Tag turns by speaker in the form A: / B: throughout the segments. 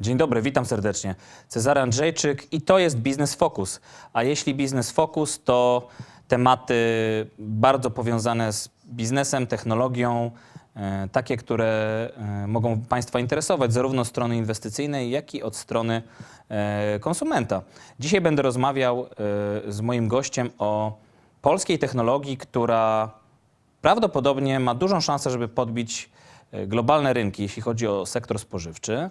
A: Dzień dobry, witam serdecznie. Cezary Andrzejczyk i to jest Biznes Focus. A jeśli Biznes Focus, to tematy bardzo powiązane z biznesem, technologią, e, takie, które e, mogą Państwa interesować zarówno od strony inwestycyjnej, jak i od strony e, konsumenta. Dzisiaj będę rozmawiał z moim gościem o polskiej technologii, która prawdopodobnie ma dużą szansę, żeby podbić globalne rynki, jeśli chodzi o sektor spożywczy.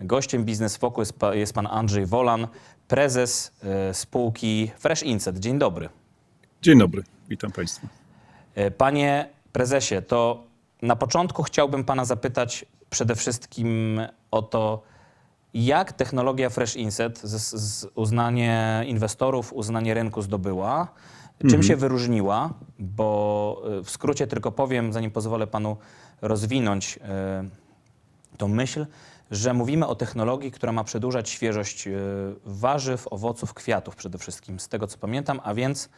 A: Gościem Biznes Focus jest pa- jest pan Andrzej Wolan, prezes e, spółki Fresh Inset. Dzień dobry.
B: Dzień dobry, witam Państwa.
A: E, Panie prezesie, to na początku chciałbym pana zapytać przede wszystkim o to, jak technologia Fresh Inset z, z uznanie inwestorów, uznanie rynku zdobyła, czym się wyróżniła, bo e, w skrócie tylko powiem, zanim pozwolę panu rozwinąć e, tą myśl, że mówimy o technologii, która ma przedłużać świeżość e, warzyw, owoców, kwiatów przede wszystkim, z tego co pamiętam, a więc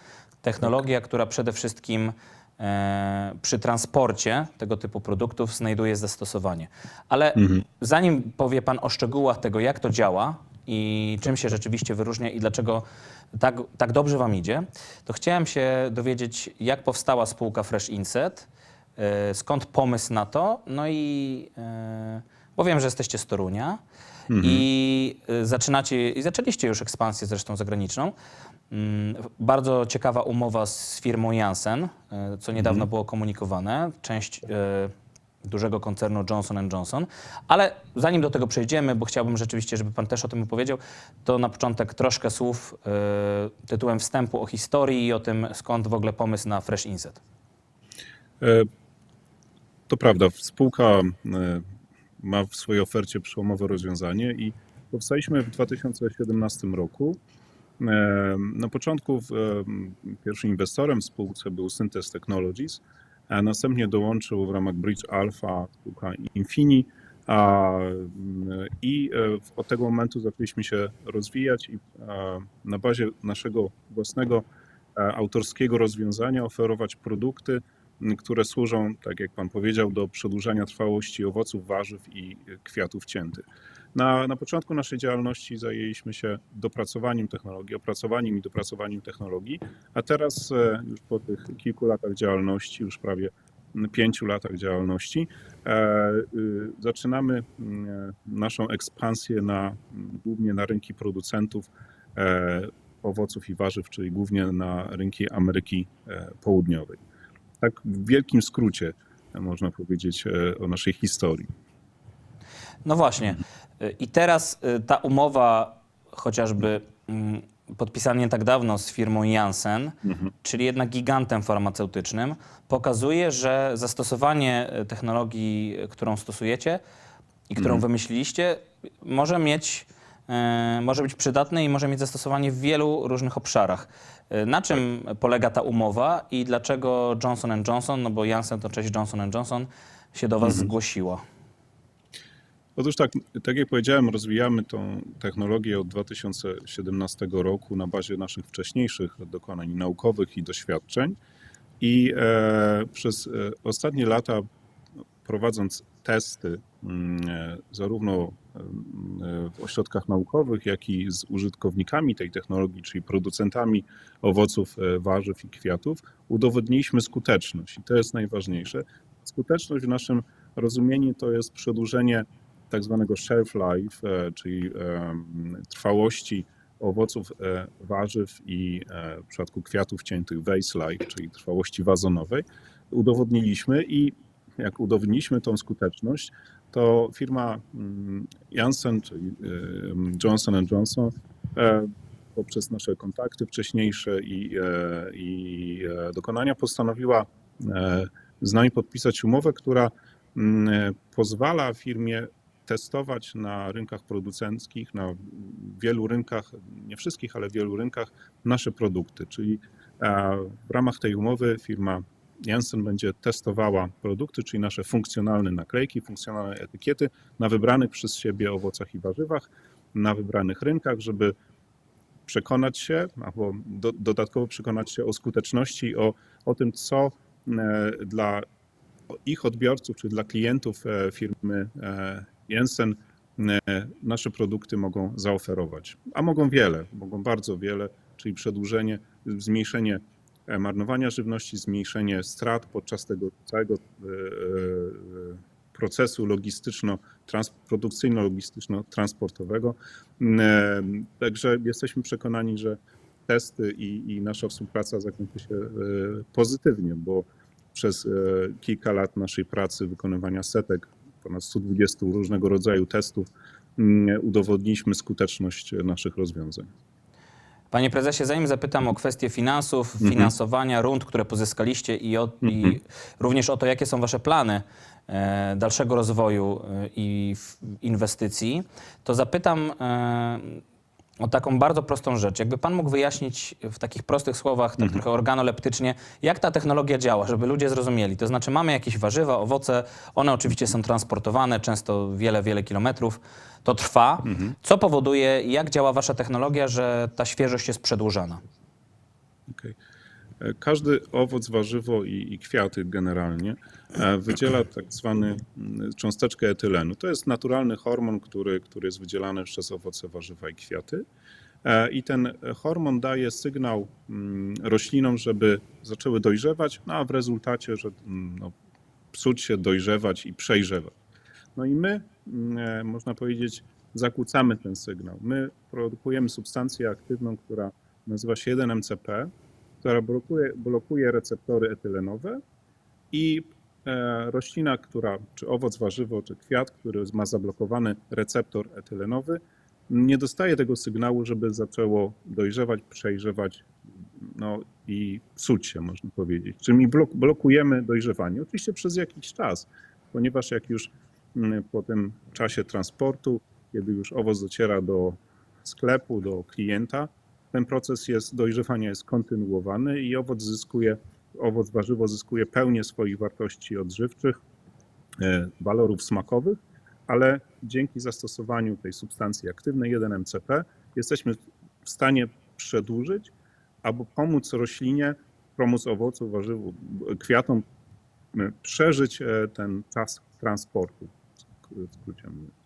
A: technologia, która przede wszystkim e, przy transporcie tego typu produktów znajduje zastosowanie. Ale zanim powie Pan o szczegółach tego, jak to działa i czym się rzeczywiście wyróżnia i dlaczego tak, tak dobrze Wam idzie, to chciałem się dowiedzieć, jak powstała spółka Fresh Inset, e, skąd pomysł na to, no i bo wiem, że jesteście z Torunia i e, zaczynacie, i zaczęliście już ekspansję zresztą zagraniczną. Mm, Bardzo ciekawa umowa z firmą Janssen, e, co niedawno było komunikowane, część e, dużego koncernu Johnson Johnson. Ale zanim do tego przejdziemy, bo chciałbym rzeczywiście, żeby pan też o tym opowiedział, to na początek troszkę słów tytułem wstępu o historii i o tym, skąd w ogóle pomysł na Fresh Inset.
B: E, To prawda, spółka e, ma w swojej ofercie przełomowe rozwiązanie i powstaliśmy w 2017 roku. E, Na początku e, pierwszym inwestorem w spółce był Synthes Technologies, a następnie dołączył w ramach Bridge Alpha spółka Infini, mm, i e, od tego momentu zaczęliśmy się rozwijać i e, na bazie naszego własnego e, autorskiego rozwiązania oferować produkty, które służą, tak jak Pan powiedział, do przedłużania trwałości owoców, warzyw i e, kwiatów ciętych. Na, na początku naszej działalności zajęliśmy się dopracowaniem technologii, opracowaniem i dopracowaniem technologii, a teraz e, już po tych kilku latach działalności, już prawie pięciu latach działalności, e, y, zaczynamy m, e, naszą ekspansję na, m, głównie na rynki producentów owoców i warzyw, czyli głównie na rynki Ameryki Południowej. Tak w wielkim skrócie e, można powiedzieć e, o naszej historii.
A: No właśnie. I teraz y, ta umowa, chociażby mm, podpisana nie tak dawno z firmą Janssen, czyli jednak gigantem farmaceutycznym, pokazuje, że zastosowanie y, technologii, którą stosujecie i którą wymyśliliście, może mieć, może być przydatne i może mieć zastosowanie w wielu różnych obszarach. Y, Na czym polega ta umowa i dlaczego Johnson Johnson, no bo Janssen to część Johnson Johnson, się do Was zgłosiła?
B: Otóż tak, tak jak powiedziałem, rozwijamy tą technologię od 2017 roku na bazie naszych wcześniejszych dokonań naukowych i doświadczeń. I e, przez e, ostatnie lata, prowadząc testy mm, e, zarówno e, w ośrodkach naukowych, jak i z użytkownikami tej technologii, czyli producentami owoców, e, warzyw i kwiatów, udowodniliśmy skuteczność. I to jest najważniejsze. Skuteczność w naszym rozumieniu to jest przedłużenie tak zwanego shelf life, e, czyli trwałości owoców, e, warzyw i w przypadku kwiatów ciętych vase life, czyli trwałości wazonowej, udowodniliśmy i jak udowodniliśmy tą skuteczność, to firma mm, Janssen, czyli em, Johnson Johnson, e, poprzez nasze kontakty wcześniejsze i, e, i e, dokonania postanowiła e, z nami podpisać umowę, która mm, pozwala firmie testować na rynkach producenckich, na wielu rynkach, nie wszystkich, ale wielu rynkach nasze produkty. Czyli e, w ramach tej umowy firma Janssen będzie testowała produkty, czyli nasze funkcjonalne naklejki, funkcjonalne etykiety na wybranych przez siebie owocach i warzywach, na wybranych rynkach, żeby przekonać się, albo do, dodatkowo przekonać się o skuteczności, o, o tym, co e, dla ich odbiorców, czy dla klientów e, firmy e, Jensen nasze produkty mogą zaoferować. A mogą wiele, mogą bardzo wiele, czyli przedłużenie, zmniejszenie marnowania żywności, zmniejszenie strat podczas tego całego e, e, procesu logistyczno, trans, produkcyjno-logistyczno-transportowego. E, Także jesteśmy przekonani, że testy i, i nasza współpraca zakończy się e, pozytywnie, bo przez e, kilka lat naszej pracy, wykonywania setek, ponad 120 różnego rodzaju testów, mm, udowodniliśmy skuteczność naszych rozwiązań.
A: Panie prezesie, zanim zapytam o kwestie finansów, finansowania, rund, które pozyskaliście i, o, i również o to, jakie są wasze plany e, dalszego rozwoju e, i inwestycji, to zapytam e, o taką bardzo prostą rzecz. Jakby pan mógł wyjaśnić w takich prostych słowach, tak trochę organoleptycznie, jak ta technologia działa, żeby ludzie zrozumieli. To znaczy mamy jakieś warzywa, owoce, one oczywiście są transportowane, często wiele, wiele kilometrów. To trwa. Co powoduje, jak działa wasza technologia, że ta świeżość jest przedłużana?
B: Okej. Każdy owoc, warzywo i, i kwiaty generalnie e, wydziela tak zwany mm, cząsteczkę etylenu. To jest naturalny hormon, który, który jest wydzielany przez owoce, warzywa i kwiaty. E, I ten hormon daje sygnał mm, roślinom, żeby zaczęły dojrzewać, no a w rezultacie, że mm, no, psuć się, dojrzewać i przejrzewać. No i my, e, można powiedzieć, zakłócamy ten sygnał. My produkujemy substancję aktywną, która nazywa się 1-MCP, która blokuje, blokuje receptory etylenowe i e, roślina, która, czy owoc, warzywo, czy kwiat, który ma zablokowany receptor etylenowy, nie dostaje tego sygnału, żeby zaczęło dojrzewać, przejrzewać no, i psuć się, można powiedzieć. Czyli blok, blokujemy dojrzewanie. Oczywiście przez jakiś czas, ponieważ jak już mm, po tym czasie transportu, kiedy już owoc dociera do sklepu, do klienta, ten proces jest, dojrzewania jest kontynuowany i owoc zyskuje, owoc warzywo zyskuje pełnię swoich wartości odżywczych, e, walorów smakowych, ale dzięki zastosowaniu tej substancji aktywnej 1-MCP jesteśmy w stanie przedłużyć albo pomóc roślinie, pomóc owocu, warzywu, kwiatom e, przeżyć e, ten czas transportu, w skrócie mówiąc.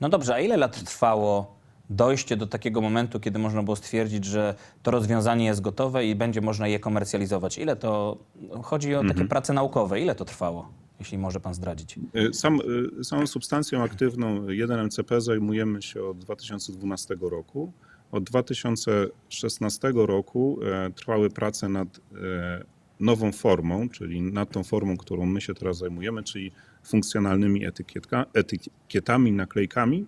A: No dobrze, a ile lat trwało dojście do takiego momentu, kiedy można było stwierdzić, że to rozwiązanie jest gotowe i będzie można je komercjalizować? Ile to, chodzi o takie prace naukowe, ile to trwało, jeśli może pan zdradzić?
B: Y, Sam, y, samą substancją aktywną 1-MCP zajmujemy się od 2012 roku. Od 2016 roku e, trwały prace nad e, nową formą, czyli nad tą formą, którą my się teraz zajmujemy, czyli funkcjonalnymi etykietka, etykietami, naklejkami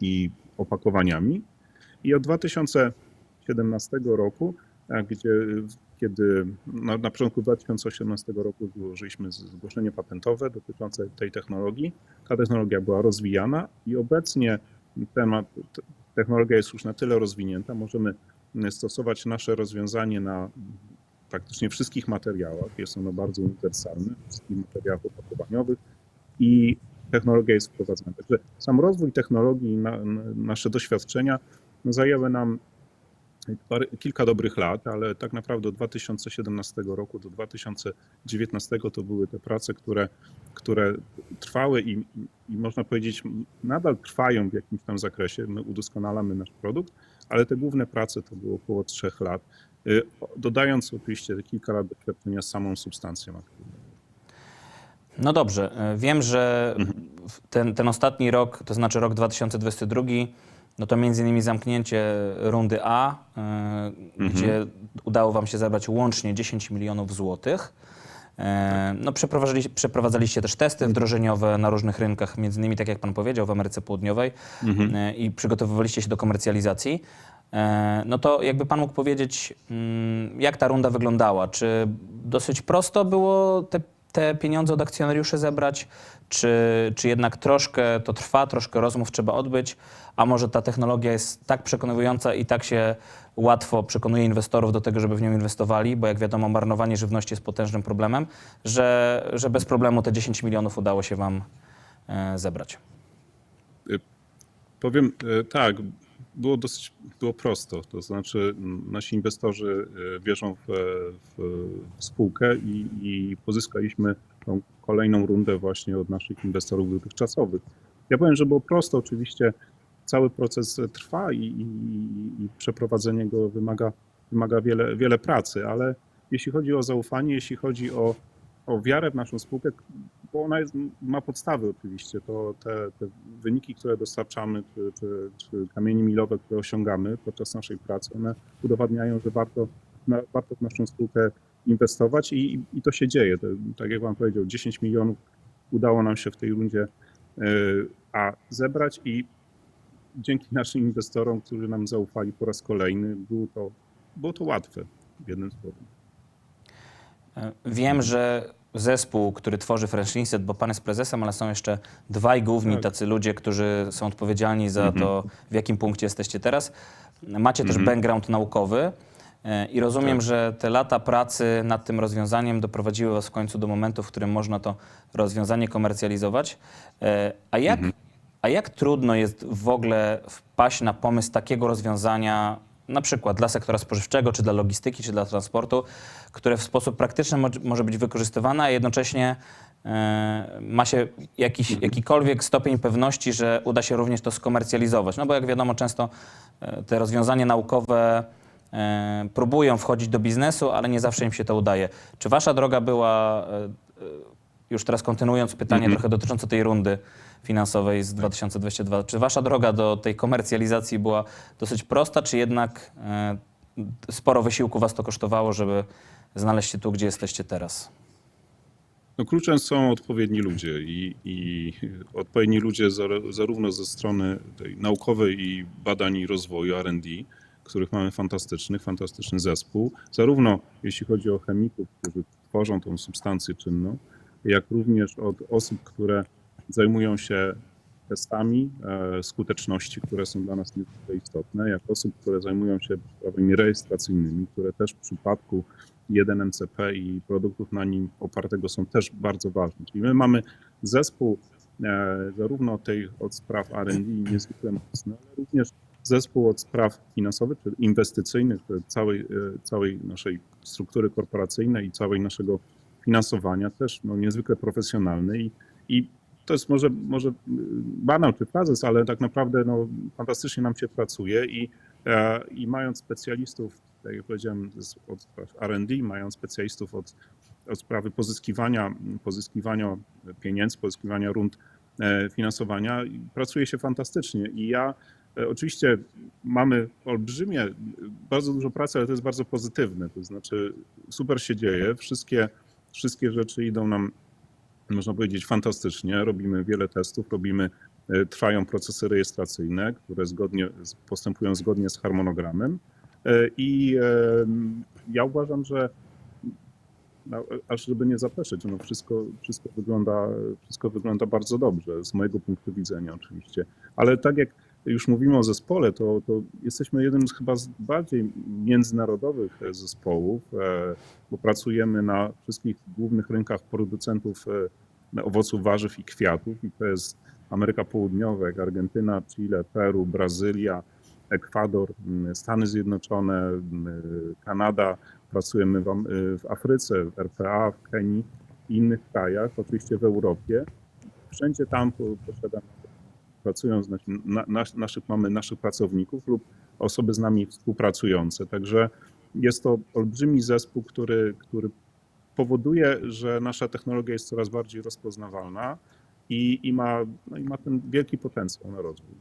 B: i opakowaniami. I od 2017 roku, e, gdzie kiedy na, na początku 2018 roku złożyliśmy zgłoszenie patentowe dotyczące tej technologii. Ta technologia była rozwijana i obecnie temat, te- technologia jest już na tyle rozwinięta, możemy stosować nasze rozwiązanie na praktycznie wszystkich materiałach. Jest ono bardzo uniwersalne, wszystkich materiałach opakowaniowych i technologia jest wprowadzana. Także sam rozwój technologii na, na, nasze doświadczenia zajęły nam parę, kilka dobrych lat, ale tak naprawdę od 2017 roku do 2019 to były te prace, które, które trwały i, i, i można powiedzieć nadal trwają w jakimś tam zakresie. My udoskonalamy nasz produkt, ale te główne prace to było około trzech lat, y, dodając oczywiście kilka lat doświadczenia z samą substancją aktywną.
A: No dobrze, e, wiem, że w ten, ten ostatni rok, to znaczy rok 2022, no to między innymi zamknięcie rundy A, e, gdzie udało wam się zebrać łącznie 10 milionów złotych. E, No, przeprowadzaliście, przeprowadzaliście też testy wdrożeniowe na różnych rynkach, między innymi, tak jak pan powiedział, w Ameryce Południowej e, i przygotowywaliście się do komercjalizacji. No to jakby pan mógł powiedzieć, mm, jak ta runda wyglądała? Czy dosyć prosto było te, te pieniądze od akcjonariuszy zebrać, czy, czy jednak troszkę to trwa, troszkę rozmów trzeba odbyć, a może ta technologia jest tak przekonująca i tak się łatwo przekonuje inwestorów do tego, żeby w nią inwestowali, bo jak wiadomo, marnowanie żywności jest potężnym problemem, że, że bez problemu te 10 milionów udało się wam e, zebrać.
B: Powiem e, tak, było dosyć było prosto. To znaczy nasi inwestorzy e, wierzą w, w spółkę i, i pozyskaliśmy tą kolejną rundę właśnie od naszych inwestorów dotychczasowych. Ja powiem, że było prosto, oczywiście cały proces trwa i, i, i przeprowadzenie go wymaga, wymaga wiele, wiele pracy, ale jeśli chodzi o zaufanie, jeśli chodzi o, o wiarę w naszą spółkę, bo ona jest, ma podstawy oczywiście, to te, te wyniki, które dostarczamy, czy, czy, czy kamienie milowe, które osiągamy podczas naszej pracy, one udowadniają, że warto, na, warto w naszą spółkę inwestować i, i to się dzieje. To, tak jak Wam powiedział, 10 milionów udało nam się w tej rundzie y, A zebrać i dzięki naszym inwestorom, którzy nam zaufali po raz kolejny, było to, było to łatwe, jednym słowem.
A: Wiem, że zespół, który tworzy French Inset, bo pan jest prezesem, ale są jeszcze dwaj główni
B: Tak.
A: tacy ludzie, którzy są odpowiedzialni za
B: Mhm.
A: to, w jakim punkcie jesteście teraz. Macie też
B: Mhm.
A: background naukowy e, i rozumiem,
B: Tak.
A: że te lata pracy nad tym rozwiązaniem doprowadziły was w końcu do momentu, w którym można to rozwiązanie komercjalizować. E, A jak,
B: Mhm.
A: a jak trudno jest w ogóle wpaść na pomysł takiego rozwiązania, na przykład dla sektora spożywczego, czy dla logistyki, czy dla transportu, które w sposób praktyczny mo- może być wykorzystywane, a jednocześnie e, ma się jakiś, jakikolwiek stopień pewności, że uda się również to skomercjalizować. No bo jak wiadomo, często e, te rozwiązania naukowe e, próbują wchodzić do biznesu, ale nie zawsze im się to udaje. Czy wasza droga była, już teraz kontynuując pytanie trochę dotyczące tej rundy finansowej z 2022, czy wasza droga do tej komercjalizacji była dosyć prosta, czy jednak sporo wysiłku was to kosztowało, żeby znaleźć się tu, gdzie jesteście teraz?
B: No kluczem są odpowiedni ludzie i, i odpowiedni ludzie zar- zarówno ze strony tej naukowej i badań i rozwoju R&D, których mamy fantastycznych, fantastyczny zespół, zarówno jeśli chodzi o chemików, którzy tworzą tą substancję czynną, jak również od osób, które zajmują się testami e, skuteczności, które są dla nas niezwykle istotne, jak osób, które zajmują się sprawami rejestracyjnymi, które też w przypadku 1MCP i produktów na nim opartego są też bardzo ważne. Czyli my mamy zespół e, zarówno tej od spraw R&D niezwykle mocny, ale również zespół od spraw finansowych, czy inwestycyjnych, całej, e, całej naszej struktury korporacyjnej i całej naszego finansowania też no, niezwykle profesjonalny i, i to jest może, może banał czy frazes, ale tak naprawdę no, fantastycznie nam się pracuje i, e, i mając specjalistów, tak jak powiedziałem, od R&D, mając specjalistów od, od sprawy pozyskiwania, pozyskiwania pieniędzy, pozyskiwania rund e, finansowania, pracuje się fantastycznie i ja e, Oczywiście mamy olbrzymie, bardzo dużo pracy, ale to jest bardzo pozytywne. To znaczy super się dzieje, wszystkie, wszystkie rzeczy idą nam można powiedzieć, fantastycznie. Robimy wiele testów, robimy, e, trwają procesy rejestracyjne, które zgodnie, postępują zgodnie z harmonogramem. E, I ja uważam, że no, aż żeby nie zapeszyć, no wszystko, wszystko, wygląda, wszystko wygląda bardzo dobrze, z mojego punktu widzenia oczywiście. Ale tak jak już mówimy o zespole, to, to jesteśmy jednym z chyba z bardziej międzynarodowych e, zespołów, e, bo pracujemy na wszystkich głównych rynkach producentów e, owoców, warzyw i kwiatów i to jest Ameryka Południowa, jak Argentyna, Chile, Peru, Brazylia, Ekwador, m, Stany Zjednoczone, m, Kanada, pracujemy w, Am- w Afryce, w RPA, w Kenii i innych krajach, oczywiście w Europie. Wszędzie tam po- posiadamy, pracują z nasi, na, nas, naszych, mamy naszych pracowników lub osoby z nami współpracujące. Także jest to olbrzymi zespół, który, który powoduje, że nasza technologia jest coraz bardziej rozpoznawalna i, i, ma, no i ma ten wielki potencjał na rozwój.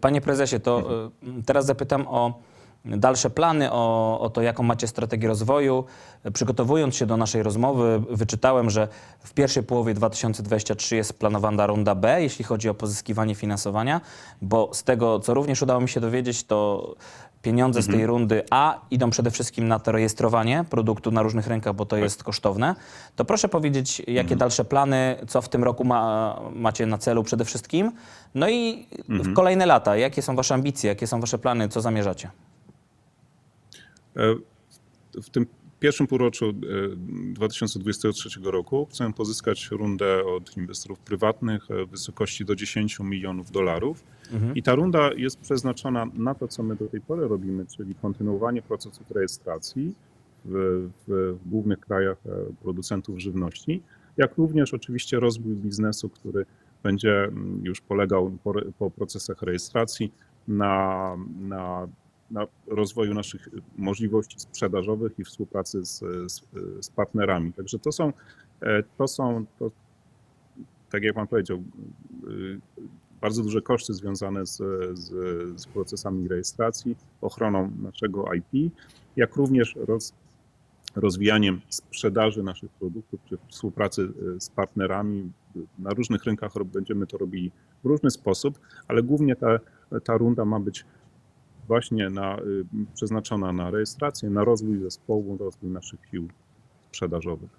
A: Panie prezesie, to y, teraz zapytam o dalsze plany, o, o to, jaką macie strategię rozwoju. Przygotowując się do naszej rozmowy, wyczytałem, że w pierwszej połowie 2023 jest planowana runda B, jeśli chodzi o pozyskiwanie finansowania, bo z tego, co również udało mi się dowiedzieć, to pieniądze z tej rundy A idą przede wszystkim na to rejestrowanie produktu na różnych rynkach, bo to jest kosztowne. To proszę powiedzieć, jakie dalsze plany, co w tym roku ma, macie na celu przede wszystkim? No i w kolejne lata, jakie są wasze ambicje, jakie są wasze plany, co zamierzacie?
B: E, W tym pierwszym półroczu e, 2023 roku chcemy pozyskać rundę od inwestorów prywatnych e, w wysokości do 10 milionów dolarów. I ta runda jest przeznaczona na to, co my do tej pory robimy, czyli kontynuowanie procesów rejestracji w, w, głównych krajach e, producentów żywności, jak również oczywiście rozwój biznesu, który będzie mm, już polegał po, po procesach rejestracji na, na, na rozwoju naszych możliwości sprzedażowych i współpracy z, z, z partnerami. Także to są, e, to są to, tak jak Pan powiedział, y, bardzo duże koszty związane z, z, z procesami rejestracji, ochroną naszego IP, jak również roz, rozwijaniem sprzedaży naszych produktów czy współpracy y, z partnerami. Na różnych rynkach będziemy to robili w różny sposób, ale głównie ta, ta runda ma być właśnie na, y, przeznaczona na rejestrację, na rozwój zespołu, rozwój naszych sił sprzedażowych.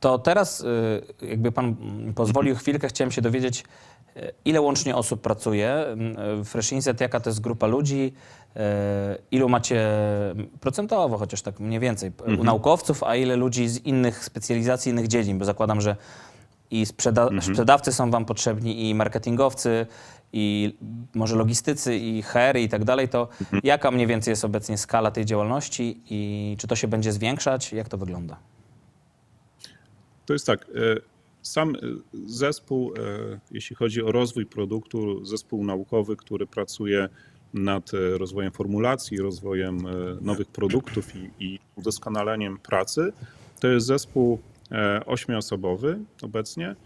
A: To teraz, y, jakby pan pozwolił chwilkę, chciałem się dowiedzieć, y, ile łącznie osób pracuje w Fresh Inset, jaka to jest grupa ludzi, ilu macie procentowo, chociaż tak mniej więcej,
B: Mhm.
A: naukowców, a ile ludzi z innych specjalizacji, innych dziedzin, bo zakładam, że i sprzeda-
B: Mhm.
A: sprzedawcy są wam potrzebni, i marketingowcy, i może logistycy, i HR i tak dalej, to
B: Mhm.
A: jaka mniej więcej jest obecnie skala tej działalności i czy to się będzie zwiększać? Jak to wygląda?
B: To jest tak. e, Sam e, zespół, e, jeśli chodzi o rozwój produktu, zespół naukowy, który pracuje nad rozwojem formulacji, rozwojem nowych produktów i, i udoskonaleniem pracy, to jest zespół ośmioosobowy obecnie.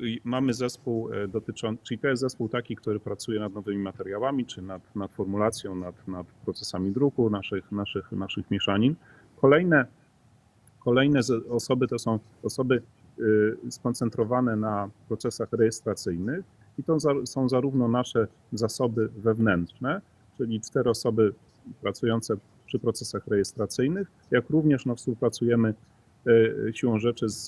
B: E, Mamy zespół e, dotyczący, czyli to jest zespół taki, który pracuje nad nowymi materiałami, czy nad, nad formulacją, nad, nad procesami druku naszych, naszych, naszych mieszanin. Kolejne Kolejne osoby to są osoby y, skoncentrowane na procesach rejestracyjnych i to są zarówno nasze zasoby wewnętrzne, czyli cztery osoby pracujące przy procesach rejestracyjnych, jak również no, współpracujemy siłą rzeczy z,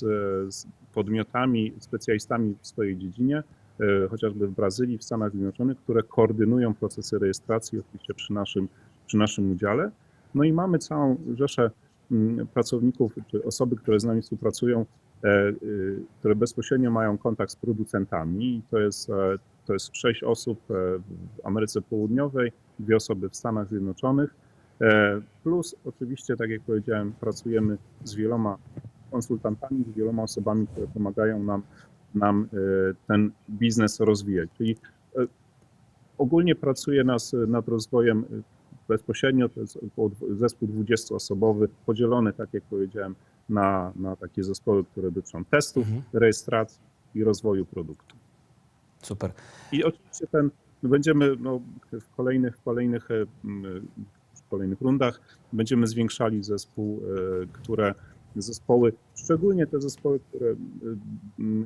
B: z podmiotami, specjalistami w swojej dziedzinie, y, chociażby w Brazylii, w Stanach Zjednoczonych, które koordynują procesy rejestracji, oczywiście przy naszym, przy naszym udziale. No i mamy całą rzeszę mm, pracowników czy osoby, które z nami współpracują, e, które bezpośrednio mają kontakt z producentami. To jest, e, to jest sześć osób e, w Ameryce Południowej, dwie osoby w Stanach Zjednoczonych. E, Plus oczywiście, tak jak powiedziałem, pracujemy z wieloma konsultantami, z wieloma osobami, które pomagają nam, nam e, ten biznes rozwijać. Czyli e, ogólnie pracuje nas nad rozwojem bezpośrednio, to jest zespół 20-osobowy, podzielony, tak jak powiedziałem, na, na takie zespoły, które dotyczą testów,
A: Mhm.
B: rejestracji i rozwoju produktu.
A: Super.
B: I oczywiście ten, będziemy no, w kolejnych, w kolejnych, kolejnych rundach będziemy zwiększali zespół, e, które zespoły, szczególnie te zespoły, które e,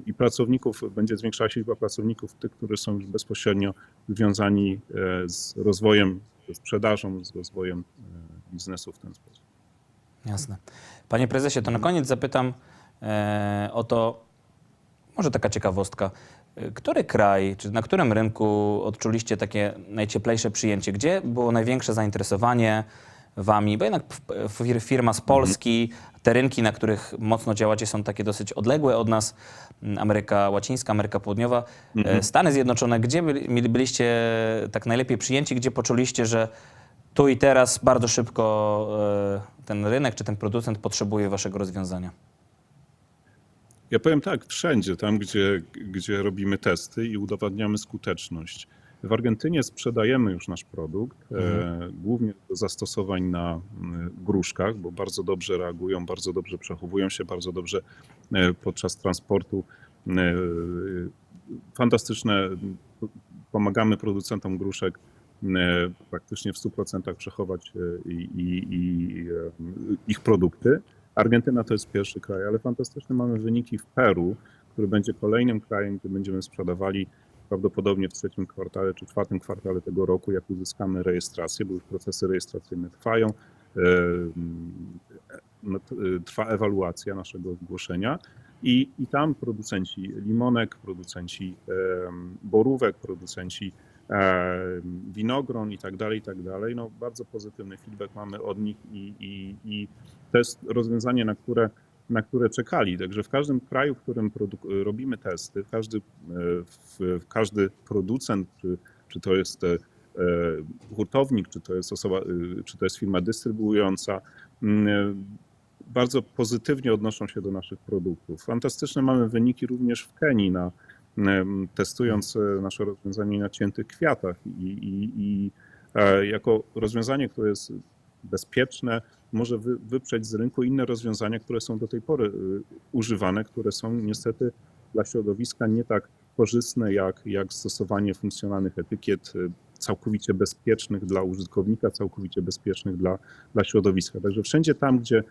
B: i pracowników, będzie zwiększała się liczba pracowników, tych, którzy są już bezpośrednio związani e, z rozwojem, ze sprzedażą, z rozwojem biznesu w ten sposób.
A: Jasne. Panie prezesie, to na koniec zapytam o to, może taka ciekawostka. Który kraj, czy na którym rynku odczuliście takie najcieplejsze przyjęcie? Gdzie było największe zainteresowanie wami? Bo jednak firma z Polski, te rynki, na których mocno działacie, są takie dosyć odległe od nas. Ameryka Łacińska, Ameryka Południowa, e, Stany Zjednoczone. Gdzie byli, byliście tak najlepiej przyjęci? Gdzie poczuliście, że tu i teraz bardzo szybko e, ten rynek czy ten producent potrzebuje waszego rozwiązania.
B: Ja powiem tak, wszędzie, tam gdzie, gdzie robimy testy i udowadniamy skuteczność. W Argentynie sprzedajemy już nasz produkt, e, głównie do zastosowań na gruszkach, bo bardzo dobrze reagują, bardzo dobrze przechowują się, bardzo dobrze e, podczas transportu. E, fantastyczne, pomagamy producentom gruszek e, praktycznie w 100% przechować e, i, i, i e, ich produkty. Argentyna to jest pierwszy kraj, ale fantastyczne mamy wyniki w Peru, który będzie kolejnym krajem, gdzie będziemy sprzedawali prawdopodobnie w trzecim kwartale czy czwartym kwartale tego roku, jak uzyskamy rejestrację, bo już procesy rejestracyjne trwają. no, e, Trwa ewaluacja naszego zgłoszenia i, i tam producenci limonek, producenci borówek, producenci winogron i tak dalej, i tak dalej. No, bardzo pozytywny feedback mamy od nich i, i, i to jest rozwiązanie, na które, na które czekali. Także w każdym kraju, w którym robimy testy, każdy, e, w, każdy producent, czy, czy to jest e, e, hurtownik, czy to jest osoba, e, czy to jest firma dystrybuująca, bardzo pozytywnie odnoszą się do naszych produktów. Fantastyczne mamy wyniki również w Kenii, na, testując e, nasze rozwiązanie na ciętych kwiatach i, i, i e, jako rozwiązanie, które jest bezpieczne, może wy, wyprzeć z rynku inne rozwiązania, które są do tej pory używane, które są niestety dla środowiska nie tak korzystne jak, jak stosowanie funkcjonalnych etykiet całkowicie bezpiecznych dla użytkownika, całkowicie bezpiecznych dla, dla środowiska. Także wszędzie tam, gdzie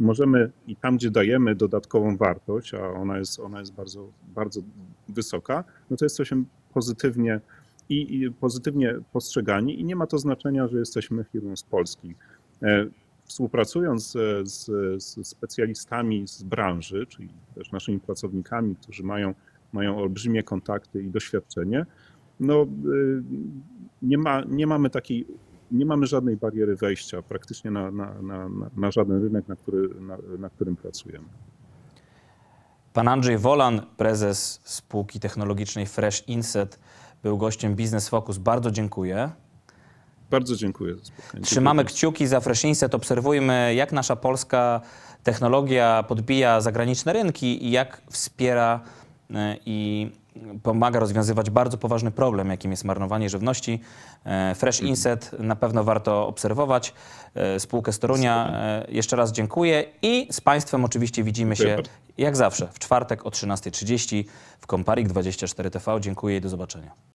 B: możemy i tam, gdzie dajemy dodatkową wartość, a ona jest, ona jest bardzo, bardzo wysoka, no to jesteśmy pozytywnie i, i pozytywnie postrzegani i nie ma to znaczenia, że jesteśmy firmą z Polski. E, Współpracując e, z, z specjalistami z branży, czyli też naszymi pracownikami, którzy mają, mają olbrzymie kontakty i doświadczenie, no, y, nie, ma, nie mamy takiej, nie mamy żadnej bariery wejścia praktycznie na, na, na, na- żaden rynek, na, który, na, którym pracujemy.
A: Pan Andrzej Wolan, prezes spółki technologicznej Fresh Inset, był gościem Business Focus. Bardzo dziękuję.
B: Bardzo dziękuję za spotkanie.
A: Trzymamy
B: Dziękuję.
A: kciuki za Fresh Inset, obserwujmy jak nasza polska technologia podbija zagraniczne rynki i jak wspiera e, i pomaga rozwiązywać bardzo poważny problem, jakim jest marnowanie żywności. E, Fresh Inset na pewno warto obserwować. E, Spółkę z Torunia e, jeszcze raz dziękuję i z Państwem oczywiście widzimy się jak zawsze w czwartek o 13.30 w Komparik 24 TV. Dziękuję i do zobaczenia.